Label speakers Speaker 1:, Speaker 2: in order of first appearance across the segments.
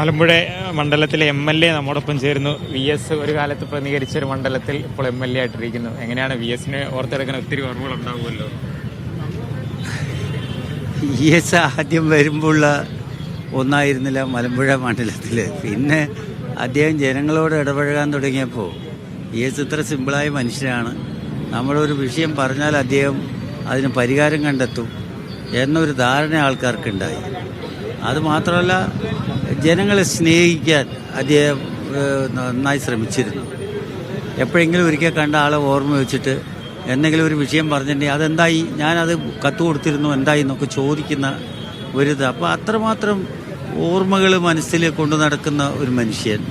Speaker 1: മലമ്പുഴ മണ്ഡലത്തിലെ M L A നമ്മോടൊപ്പം ചേരുന്നു. വി എസ് ഒരു കാലത്ത് പ്രതികരിച്ച ഒരു മണ്ഡലത്തിൽ ഇപ്പോൾ എം എൽ എ ആയിട്ടിരിക്കുന്നു. എങ്ങനെയാണ് വി എസിനെ ഓർത്തെടുക്കാൻ ഒത്തിരി ഓർമ്മകൾ ഉണ്ടാവുമല്ലോ?
Speaker 2: വി എസ് ആദ്യം വരുമ്പോൾ ഒന്നായിരുന്നില്ല മലമ്പുഴ മണ്ഡലത്തിൽ പിന്നെ അദ്ദേഹം ജനങ്ങളോട് ഇടപഴകാൻ തുടങ്ങിയപ്പോൾ വി എസ് ഇത്ര സിമ്പിളായ മനുഷ്യനാണ്. നമ്മളൊരു വിഷയം പറഞ്ഞാൽ അദ്ദേഹം അതിന് പരിഹാരം കണ്ടെത്തും എന്നൊരു ധാരണ ആൾക്കാർക്കുണ്ടായി. അത് മാത്രമല്ല ജനങ്ങളെ സ്നേഹിക്കാൻ അദ്ദേഹം നന്നായി ശ്രമിച്ചിരുന്നു. എപ്പോഴെങ്കിലും ഒരിക്കൽ കണ്ട ആളെ ഓർമ്മ വെച്ചിട്ട് എന്തെങ്കിലും ഒരു വിഷയം പറഞ്ഞിട്ടുണ്ടെങ്കിൽ അതെന്തായി? ഞാനത് കത്ത് കൊടുത്തിരുന്നു എന്തായി എന്നൊക്കെ ചോദിക്കുന്ന ഒരിത് അപ്പോൾ അത്രമാത്രം ഓർമ്മകൾ മനസ്സിൽ കൊണ്ടു നടക്കുന്ന ഒരു മനുഷ്യൻ.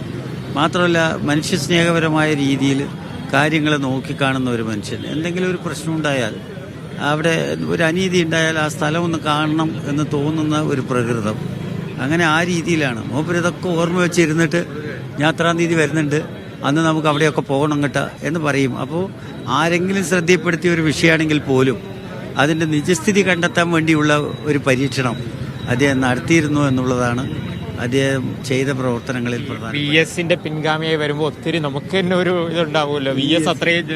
Speaker 2: മാത്രമല്ല മനുഷ്യ സ്നേഹപരമായ രീതിയിൽ കാര്യങ്ങൾ നോക്കിക്കാണുന്ന ഒരു മനുഷ്യൻ. എന്തെങ്കിലും ഒരു പ്രശ്നം ഉണ്ടായാൽ അവിടെ ഒരു അനീതി ഉണ്ടായാൽ ആ സ്ഥലം ഒന്ന് കാണണം എന്ന് തോന്നുന്ന ഒരു പ്രകൃതം. അങ്ങനെ ആ രീതിയിലാണ്. മൂപ്പര് ഇതൊക്കെ ഓർമ്മ വെച്ചിരുന്നിട്ട് തീയതി വരുന്നുണ്ട്. അന്ന് നമുക്ക് അവിടെയൊക്കെ പോകണം കേട്ട എന്ന് പറയും. അപ്പോൾ ആരെങ്കിലും ശ്രദ്ധയപ്പെടുത്തിയ ഒരു വിഷയമാണെങ്കിൽ പോലും അതിന്റെ നിജസ്ഥിതി കണ്ടെത്താൻ വേണ്ടിയുള്ള ഒരു പരീക്ഷണം അദ്ദേഹം നടത്തിയിരുന്നു എന്നുള്ളതാണ് അദ്ദേഹം ചെയ്ത പ്രവർത്തനങ്ങളിൽ പ്രധാനം
Speaker 1: വി എസിന്റെ പിൻഗാമിയായി വരുമ്പോൾ ഒത്തിരി നമുക്ക് തന്നെ ഒരു ഇതുണ്ടാവുമല്ലോ. വി എസ് അത്രയും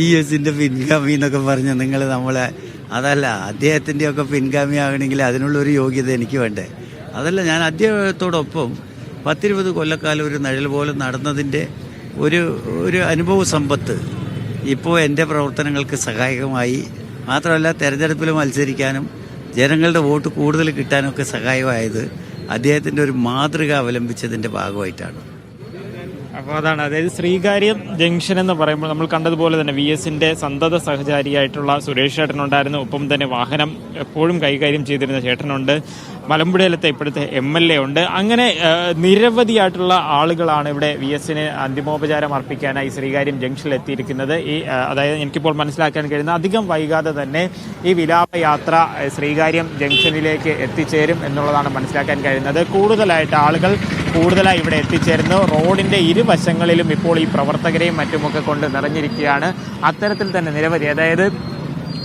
Speaker 2: ഇ എസിന്റെ പിൻഗാമി എന്നൊക്കെ പറഞ്ഞ് നിങ്ങൾ നമ്മളെ അതല്ല അദ്ദേഹത്തിന്റെ ഒക്കെ പിൻഗാമി ആകണമെങ്കിൽ അതിനുള്ള ഒരു യോഗ്യത എനിക്ക് വേണ്ടേ? അതല്ല ഞാൻ അദ്ദേഹത്തോടൊപ്പം പത്തിരുപത് കൊല്ലക്കാലം ഒരു നിഴൽ പോലെ നടന്നതിന്റെ ഒരു ഒരു അനുഭവ സമ്പത്ത് ഇപ്പോൾ എന്റെ പ്രവർത്തനങ്ങൾക്ക് സഹായകമായി. മാത്രമല്ല തെരഞ്ഞെടുപ്പിൽ മത്സരിക്കാനും ജനങ്ങളുടെ വോട്ട് കൂടുതൽ കിട്ടാനൊക്കെ സഹായമായത് അദ്ദേഹത്തിന്റെ ഒരു മാതൃക അവലംബിച്ചതിന്റെ ഭാഗമായിട്ടാണ്.
Speaker 1: അപ്പോൾ അതാണ്. അതായത് ശ്രീകാര്യം ജംഗ്ഷൻ എന്ന് പറയുമ്പോൾ നമ്മൾ കണ്ടതുപോലെ തന്നെ വി എസിന്റെ സന്തത സഹചാരിയായിട്ടുള്ള സുരേഷ് ചേട്ടനുണ്ടായിരുന്നു ഒപ്പം തന്നെ വാഹനം എപ്പോഴും കൈകാര്യം ചെയ്തിരുന്ന ചേട്ടനുണ്ട്. മലമ്പുഴയിലത്തെ ഇപ്പോഴത്തെ എം എൽ എ ഉണ്ട്. അങ്ങനെ നിരവധിയായിട്ടുള്ള ആളുകളാണ് ഇവിടെ വി എസിന് അന്തിമോപചാരം അർപ്പിക്കാനായി ശ്രീകാര്യം ജംഗ്ഷനിൽ എത്തിയിരിക്കുന്നത്. ഈ അതായത് എനിക്കിപ്പോൾ മനസ്സിലാക്കാൻ കഴിയുന്ന അധികം വൈകാതെ തന്നെ ഈ വിലാപയാത്ര ശ്രീകാര്യം ജംഗ്ഷനിലേക്ക് എത്തിച്ചേരും എന്നുള്ളതാണ് മനസ്സിലാക്കാൻ കഴിയുന്നത്. കൂടുതലായിട്ട് ആളുകൾ കൂടുതലായി ഇവിടെ എത്തിച്ചേരുന്നു. റോഡിന്റെ ഇരുവശങ്ങളിലും ഇപ്പോൾ ഈ പ്രവർത്തകരെയും മറ്റുമൊക്കെ കൊണ്ട് നിറഞ്ഞിരിക്കുകയാണ്. അത്തരത്തിൽ തന്നെ നിരവധി അതായത്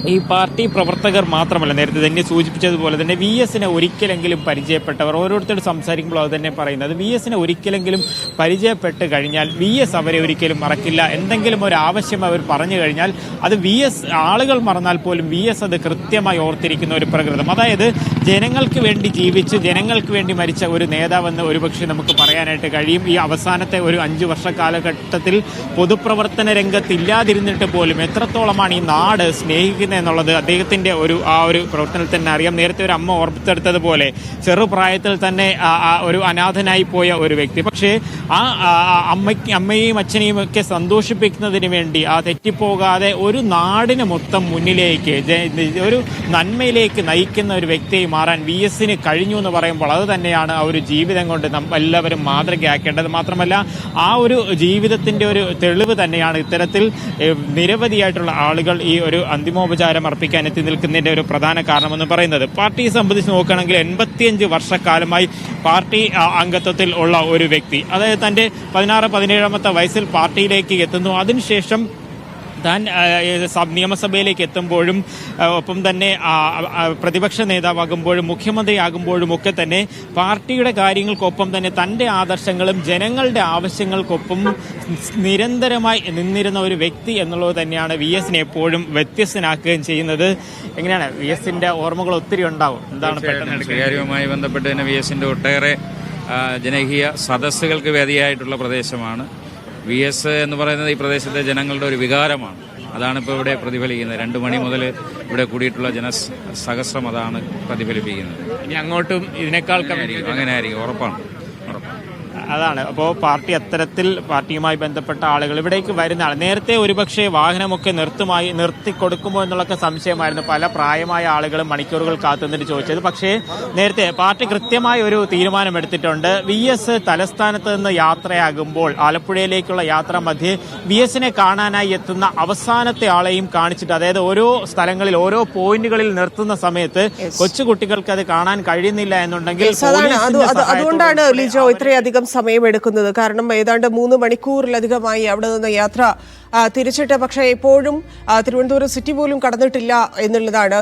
Speaker 1: ഈ പാർട്ടി പ്രവർത്തകർ മാത്രമല്ല നേരത്തെ തന്നെ സൂചിപ്പിച്ചതുപോലെ തന്നെ വി എസിനെ ഒരിക്കലെങ്കിലും പരിചയപ്പെട്ടവർ ഓരോരുത്തരും സംസാരിക്കുമ്പോൾ അത് തന്നെ പറയുന്നത് വി എസിനെ ഒരിക്കലെങ്കിലും പരിചയപ്പെട്ട് കഴിഞ്ഞാൽ വി എസ് അവരെ ഒരിക്കലും മറക്കില്ല. എന്തെങ്കിലും ഒരു ആവശ്യം അവർ പറഞ്ഞു കഴിഞ്ഞാൽ അത് വി എസ് ആളുകൾ മറന്നാൽ പോലും വി എസ് അത് കൃത്യമായി ഓർത്തിരിക്കുന്ന ഒരു പ്രകൃതം. അതായത് ജനങ്ങൾക്ക് വേണ്ടി ജീവിച്ച് ജനങ്ങൾക്ക് വേണ്ടി മരിച്ച ഒരു നേതാവെന്ന് ഒരുപക്ഷെ നമുക്ക് പറയാനായിട്ട് കഴിയും. ഈ അവസാനത്തെ ഒരു അഞ്ചു വർഷ കാലഘട്ടത്തിൽ പൊതുപ്രവർത്തന രംഗത്ത് ഇല്ലാതിരുന്നിട്ട് പോലും എത്രത്തോളമാണ് ഈ നാട് സ്നേഹിക്കുന്നത് എന്നുള്ളത് അദ്ദേഹത്തിന്റെ ഒരു ആ ഒരു പ്രവർത്തനത്തിൽ തന്നെ അറിയാം. നേരത്തെ ഒരു അമ്മ ഓർമ്മിച്ചെടുത്തതുപോലെ ചെറുപ്രായത്തിൽ തന്നെ ഒരു അനാഥനായി പോയ ഒരു വ്യക്തി. പക്ഷേ ആ അമ്മയ്ക്ക് അമ്മയെയും അച്ഛനെയും ഒക്കെ സന്തോഷിപ്പിക്കുന്നതിന് വേണ്ടി ആ തെറ്റിപ്പോകാതെ ഒരു നാടിന് മൊത്തം മുന്നിലേക്ക് ഒരു നന്മയിലേക്ക് നയിക്കുന്ന ഒരു വ്യക്തിയെ മാറാൻ വി എസിന് കഴിഞ്ഞു എന്ന് പറയുമ്പോൾ അത് തന്നെയാണ് ആ ഒരു ജീവിതം കൊണ്ട് എല്ലാവരും മാതൃകയാക്കേണ്ടത്. മാത്രമല്ല ആ ഒരു ജീവിതത്തിന്റെ ഒരു തെളിവ് തന്നെയാണ് ഇത്തരത്തിൽ നിരവധിയായിട്ടുള്ള ആളുകൾ ഈ ഒരു അന്തിമോപചാരം അർപ്പിക്കാൻ എത്തി നിൽക്കുന്നതിന്റെ ഒരു പ്രധാന കാരണമെന്ന് പറയുന്നത്. പാർട്ടിയെ സംബന്ധിച്ച് നോക്കുകയാണെങ്കിൽ എൺപത്തിയഞ്ച് വർഷക്കാലമായി പാർട്ടി അംഗത്വത്തിൽ ഉള്ള ഒരു വ്യക്തി. അതായത് തന്റെ പതിനാറ് പതിനേഴാമത്തെ വയസ്സിൽ പാർട്ടിയിലേക്ക് എത്തുന്നു. അതിനുശേഷം താൻ നിയമസഭയിലേക്ക് എത്തുമ്പോഴും ഒപ്പം തന്നെ പ്രതിപക്ഷ നേതാവാകുമ്പോഴും മുഖ്യമന്ത്രിയാകുമ്പോഴും ഒക്കെ തന്നെ പാർട്ടിയുടെ കാര്യങ്ങൾക്കൊപ്പം തന്നെ തന്റെ ആദർശങ്ങളും ജനങ്ങളുടെ ആവശ്യങ്ങൾക്കൊപ്പം നിരന്തരമായി നിന്നിരുന്ന ഒരു വ്യക്തി എന്നുള്ളത് തന്നെയാണ് വി എസിനെ എപ്പോഴും വ്യത്യസ്തനാക്കുകയും ചെയ്യുന്നത്. എങ്ങനെയാണ്? വി എസിന്റെ ഓർമ്മകൾ ഒത്തിരി ഉണ്ടാവും. എന്താണ് പെട്ടെന്ന്
Speaker 3: ബന്ധപ്പെട്ട് തന്നെ വി എസിന്റെ ഒട്ടേറെ ജനകീയ സദസ്സുകൾക്ക് വേദിയായിട്ടുള്ള പ്രദേശമാണ്. വി എസ് എന്ന് പറയുന്നത് ഈ പ്രദേശത്തെ ജനങ്ങളുടെ ഒരു വികാരമാണ്. അതാണ് ഇപ്പോൾ ഇവിടെ പ്രതിഫലിക്കുന്നത്. രണ്ട് മണി മുതൽ ഇവിടെ കൂടിയിട്ടുള്ള ജനസഹസ്രം അതാണ് പ്രതിഫലിപ്പിക്കുന്നത്.
Speaker 1: ഇനി അങ്ങോട്ടും ഇതിനേക്കാൾ
Speaker 3: അങ്ങനെ ആയിരിക്കും ഉറപ്പാണ്.
Speaker 1: അതാണ്. അപ്പോൾ പാർട്ടി അത്തരത്തിൽ പാർട്ടിയുമായി ബന്ധപ്പെട്ട ആളുകൾ ഇവിടേക്ക് വരുന്ന ആൾ നേരത്തെ ഒരുപക്ഷെ വാഹനമൊക്കെ നിർത്തുമായി നിർത്തി കൊടുക്കുമോ എന്നുള്ളൊക്കെ സംശയമായിരുന്നു. പല പ്രായമായ ആളുകളും മണിക്കൂറുകൾ കാത്തുനിന്നിട്ട് ചോദിച്ചത്. പക്ഷേ നേരത്തെ പാർട്ടി കൃത്യമായ ഒരു തീരുമാനമെടുത്തിട്ടുണ്ട്. വി എസ് തലസ്ഥാനത്ത് നിന്ന് യാത്രയാകുമ്പോൾ ആലപ്പുഴയിലേക്കുള്ള യാത്ര മധ്യേ വി എസിനെ കാണാനായി എത്തുന്ന അവസാനത്തെ ആളെയും കാണിച്ചിട്ട് അതായത് ഓരോ സ്ഥലങ്ങളിൽ ഓരോ പോയിന്റുകളിൽ നിർത്തുന്ന സമയത്ത് കൊച്ചുകുട്ടികൾക്ക് അത് കാണാൻ കഴിയുന്നില്ല എന്നുണ്ടെങ്കിൽ
Speaker 4: അതുകൊണ്ടാണ് ലിജോ ഇത്രയധികം സമയമെടുക്കുന്നത്. കാരണം ഏതാണ്ട് മൂന്ന് മണിക്കൂറിലധികമായി അവിടെ നിന്ന് യാത്ര തിരിച്ചിട്ട്. പക്ഷേ എപ്പോഴും തിരുവനന്തപുരം സിറ്റി പോലും കടന്നിട്ടില്ല എന്നുള്ളതാണ്